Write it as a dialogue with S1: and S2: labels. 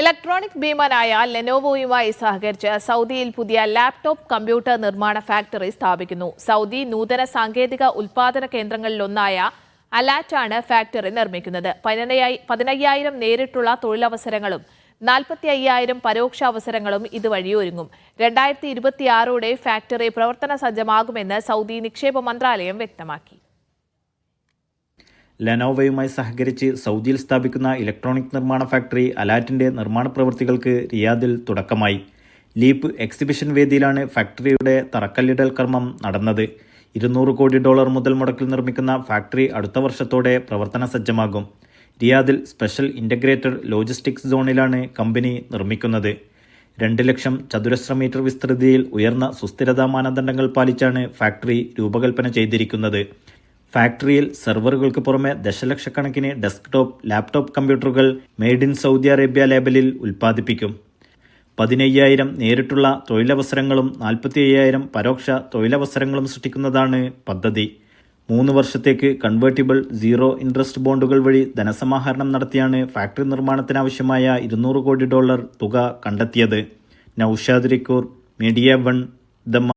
S1: Electronic ഭീമനായ ലെനോവോയുമായി സഹകരിച്ച് സൗദിയിൽ പുതിയ ലാപ്ടോപ്പ് കമ്പ്യൂട്ടർ നിർമ്മാണ ഫാക്ടറി സ്ഥാപിക്കുന്നു. സൗദി നൂതന സാങ്കേതിക ഉൽപാദന കേന്ദ്രങ്ങളിലൊന്നായ അലാറ്റാണ് ഫാക്ടറി നിർമ്മിക്കുന്നത്. പതിനയ്യായി- പതിനയ്യായിരം നേരിട്ടുള്ള തൊഴിലവസരങ്ങളും നാൽപ്പത്തി അയ്യായിരം പരോക്ഷ അവസരങ്ങളും ഇതുവഴി ഒരുങ്ങും. രണ്ടായിരത്തി ഇരുപത്തിയാറോടെ ഫാക്ടറി പ്രവർത്തന സജ്ജമാകുമെന്ന് സൗദി നിക്ഷേപ മന്ത്രാലയം വ്യക്തമാക്കി.
S2: ലെനോവയുമായി സഹകരിച്ച് സൗദിയിൽ സ്ഥാപിക്കുന്ന ഇലക്ട്രോണിക് നിർമ്മാണ ഫാക്ടറി അലാറ്റിന്റെ നിർമ്മാണ പ്രവൃത്തികൾക്ക് റിയാദിൽ തുടക്കമായി. ലീപ്പ് എക്സിബിഷൻ വേദിയിലാണ് ഫാക്ടറിയുടെ തറക്കല്ലിടൽ കർമ്മം നടന്നത്. ഇരുന്നൂറ് കോടി ഡോളർ മുതൽ മുടക്കിൽ നിർമ്മിക്കുന്ന ഫാക്ടറി അടുത്ത വർഷത്തോടെ പ്രവർത്തന സജ്ജമാകും. റിയാദിൽ സ്പെഷ്യൽ ഇന്റഗ്രേറ്റഡ് ലോജിസ്റ്റിക്സ് സോണിലാണ് കമ്പനി നിർമ്മിക്കുന്നത്. രണ്ട് ലക്ഷം ചതുരശ്ര മീറ്റർ വിസ്തൃതിയിൽ ഉയർന്ന സുസ്ഥിരതാ മാനദണ്ഡങ്ങൾ പാലിച്ചാണ് ഫാക്ടറി രൂപകൽപ്പന ചെയ്തിരിക്കുന്നത്. ഫാക്ടറിയിൽ സെർവറുകൾക്ക് പുറമെ ദശലക്ഷക്കണക്കിന് ഡെസ്ക്ടോപ്പ് ലാപ്ടോപ്പ് കമ്പ്യൂട്ടറുകൾ മെയ്ഡ് ഇൻ സൗദി അറേബ്യ ലേബലിൽ ഉൽപ്പാദിപ്പിക്കും. പതിനയ്യായിരം നേരിട്ടുള്ള തൊഴിലവസരങ്ങളും നാൽപ്പത്തി അയ്യായിരം പരോക്ഷ തൊഴിലവസരങ്ങളും സൃഷ്ടിക്കുന്നതാണ് പദ്ധതി. മൂന്ന് വർഷത്തേക്ക് കൺവേർട്ടിബിൾ സീറോ ഇൻട്രസ്റ്റ് ബോണ്ടുകൾ വഴി ധനസമാഹരണം നടത്തിയാണ് ഫാക്ടറി നിർമ്മാണത്തിനാവശ്യമായ ഇരുന്നൂറ് കോടി ഡോളർ തുക കണ്ടെത്തിയത്. നൌഷാദ് റിക്കൂർ മീഡിയ വൺ ദമ്മ